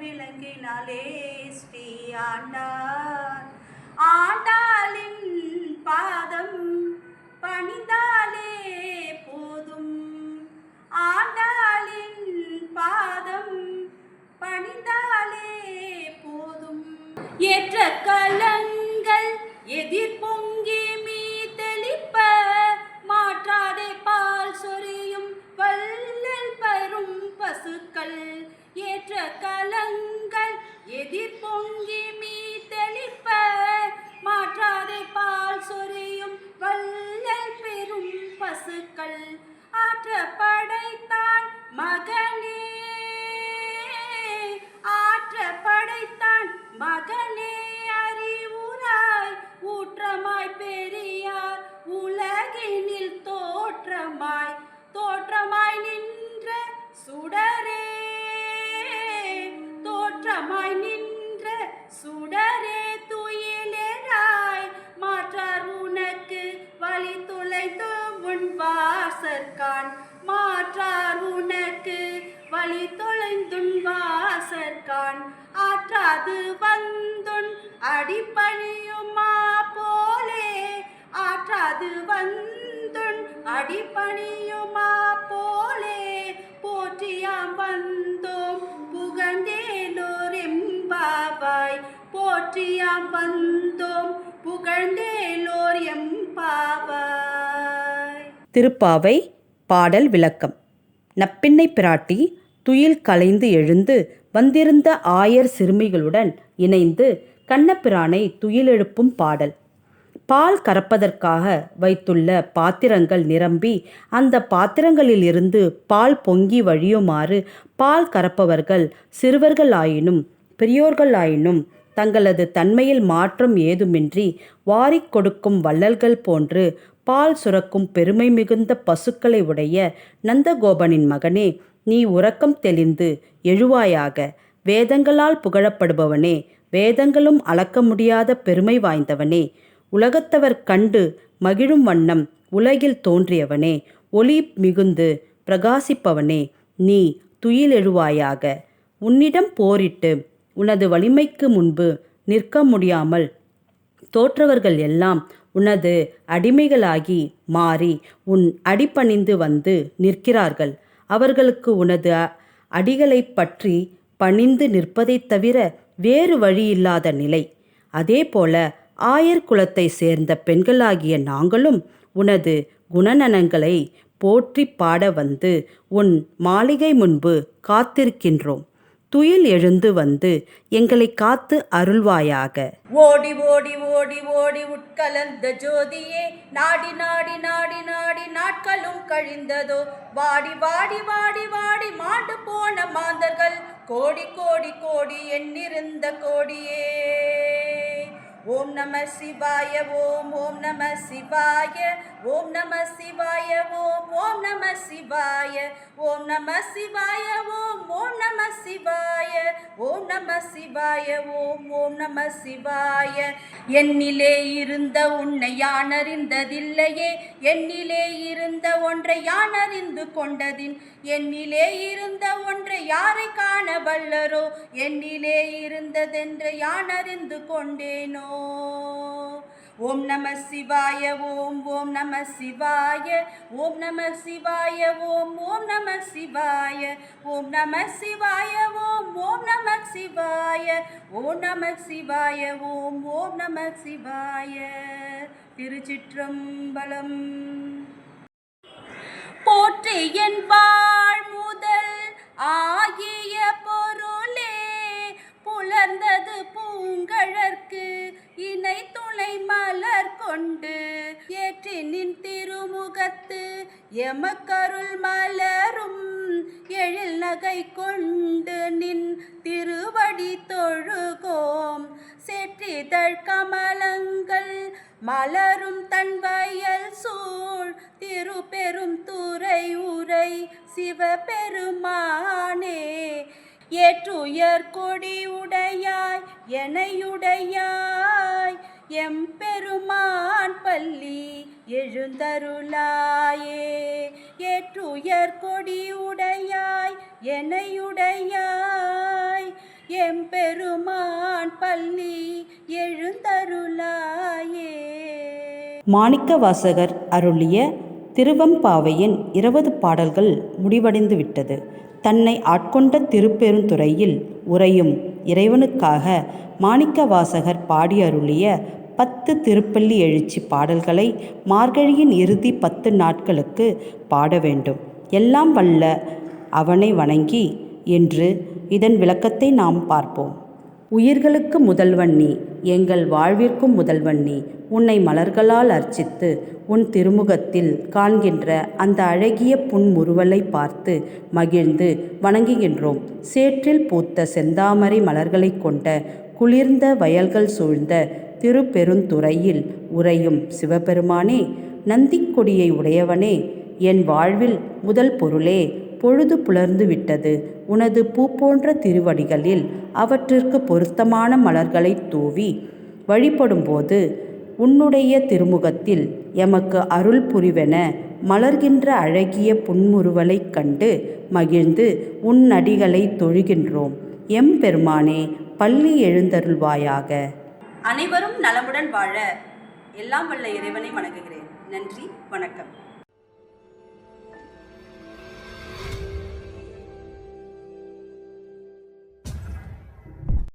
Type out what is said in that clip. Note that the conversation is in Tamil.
விளங்கினாலே ஸ்ரீ ஆண்டார் ஆண்டாளின் பாதம் பணிந்தாலே போதும். ஆண்டாளின் பாதம் பணிந்தாலே போதும். ஏற்ற கலங்கள் எதிர் பசுக்கள் ஏற்ற கலங்கள் எதிர் பொங்கி மீ தெளிப்ப மாற்றாதே பால் சொரியும் வல்லல் பெறும் பசுக்கள். ஆற்ற படைத்தான் மகனே ஆற்ற படைத்தான் மகனே அறிவுராய் ஊற்றமாய் பெரியார் உலகினில் வாசற்கான் மாற்றார் உனக்கு. வழி தொலைந்துன் வாசற்கான் ஆற்றாது வந்துன் அடிப்பணியுமா போலே. ஆற்றாது வந்துன் அடிப்பணியுமா போலே. போற்றியாம் வந்தோம். புகழ்ந்தேனோர் எம்பாவாய் போற்றியாம் வந்தோம். திருப்பாவை பாடல் விளக்கம். நப்பிண்ணை பிராட்டி துயில் கலைந்து எழுந்து வந்திருந்த ஆயர் சிறுமிகளுடன் இணைந்து கண்ணபிரானை துயிலெழுப்பும் பாடல். பால் கறப்பதற்காக வைத்துள்ள பாத்திரங்கள் நிரம்பி அந்த பாத்திரங்களிலிருந்து பால் பொங்கி வழியுமாறு பால் கறப்பவர்கள் சிறுவர்களாயினும் பெரியோர்களாயினும் தங்களது தன்மையில் மாற்றம் ஏதுமின்றி வாரிக் கொடுக்கும் வள்ளல்கள் போன்று பால் சுரக்கும் பெருமை மிகுந்த பசுக்களை உடைய நந்தகோபனின் மகனே நீ உறக்கம் தெளிந்து எழுவாயாக. வேதங்களால் புகழப்படுபவனே வேதங்களும் அளக்க முடியாத பெருமை வாய்ந்தவனே. உலகத்தவர் கண்டு மகிழும் வண்ணம் உலகில் தோன்றியவனே. ஒளி மிகுந்து பிரகாசிப்பவனே நீ துயிலெழுவாயாக. உன்னிடம் போரிட்டு உனது வலிமைக்கு முன்பு நிற்க முடியாமல் தோற்றவர்கள் எல்லாம் உனது அடிமைகளாகி மாறி உன் அடிபணிந்து வந்து நிற்கிறார்கள். அவர்களுக்கு உனது அடிகளை அடிகளைப் பற்றி பணிந்து நிற்பதைத் தவிர வேறு வழியில்லாத நிலை. அதேபோல ஆயர் குலத்தை சேர்ந்த பெண்களாகிய நாங்களும் உனது குணநலங்களை போற்றி பாட வந்து உன் மாளிகை முன்பு காத்திருக்கின்றோம். துயில் எழுந்து வந்து எங்களை காத்து அருள்வாயாக. ஓடி ஓடி ஓடி ஓடி உட்கலந்த ஜோதியே நாடி நாடி நாடி நாடி நாட்களும் கழிந்ததோ வாடி வாடி வாடி வாடி மாண்டு போன மாந்தர்கள் கோடி கோடி கோடி எண்ணிருந்த கோடியே. ஓம் நம சிவாய ஓம் ஓம் நம சிவாய ஓம் நம சிவாய ஓம் ஓம் நம சிவாய ஓம் நம சிவாய ஓம் ஓம் நம சிவாய ஓம் நம சிவாய ஓம் ஓம் நம சிவாய. என்னிலே இருந்த உன்னை யான் அறிந்ததில்லையே என்னிலே இருந்த ஒன்றை யான் அறிந்து கொண்டதின் என்னிலே இருந்த ஒன்றை யாரை காண வல்லரோ என்னிலே இருந்ததென்று யான் அறிந்து கொண்டேனோ. ஓம் நம சிவாய ஓம் ஓம் நம சிவாய ஓம் நம சிவாய ஓம் ஓம் நம சிவாய ஓம் நம சிவாய ஓம் ஓம் நம சிவாய ஓம் நம சிவாய ஓம் ஓம் நம சிவாய. திருச்சிற்றம்பலம். போற்றி என் வாழ் முதல் ஆகிய பூங்கழற்கு இணை துளை மலர் கொண்டு ஏற்றி நின் திருமுகத்து எமக்கருள் மலரும் எழில் நகை கொண்டு நின் திருவடி தொழுகோம். செற்றிதழ் கமலங்கள் மலரும் தன் வயல் சூழ் திருப்பெரும் துறை உரை சிவபெருமானே. ஏற்றுயர் கொடி உடையாய் எனையுடையாய் எம்பெருமான் பள்ளி எழுந்தருளாயே. ஏற்றுயர் கொடி உடையாய் எனையுடையாய் எம்பெருமான் பள்ளி எழுந்தருளாயே. மாணிக்க வாசகர் அருளிய திருவம்பாவையின் இருபது பாடல்கள் முடிவடைந்து விட்டது தன்னை ஆட்கொண்ட திருப்பெருந்துறையில் உறையும் இறைவனுக்காக மாணிக்க வாசகர் பாடி அருளிய பத்து திருப்பள்ளி எழுச்சி பாடல்களை மார்கழியின் இறுதி பத்து நாட்களுக்கு பாட வேண்டும். எல்லாம் வல்ல அவனை வணங்கி என்று இதன் விளக்கத்தை நாம் பார்ப்போம். உயிர்களுக்கு முதல்வன் நீ எங்கள் வாழ்விற்கும் முதல்வன் நீ உன்னை மலர்களால் அர்ச்சித்து உன் திருமுகத்தில் காண்கின்ற அந்த அழகிய புன்முறுவலை பார்த்து மகிழ்ந்து வணங்குகின்றோம். சேற்றில் பூத்த செந்தாமரை மலர்களைக் கொண்ட குளிர்ந்த வயல்கள் சூழ்ந்த திருப்பெருந்துறையில் உறையும் சிவபெருமானே நந்திக்கொடியை உடையவனே என் வாழ்வில் முதல் பொருளே பொழுது புலர்ந்து விட்டது. உனது பூ போன்ற திருவடிகளில் அவற்றிற்கு பொருத்தமான மலர்களை தூவி வழிபடும்போது உன்னுடைய திருமுகத்தில் எமக்கு அருள் புரிவென மலர்கின்ற அழகிய புன்முறுவலைக் கண்டு மகிழ்ந்து உன் அடிகளை தொழுகின்றோம். எம் பெருமானே பள்ளி எழுந்தருள்வாயாக. அனைவரும் நலமுடன் வாழ எல்லாம் வல்ல இறைவனை வணங்குகிறேன். நன்றி வணக்கம்.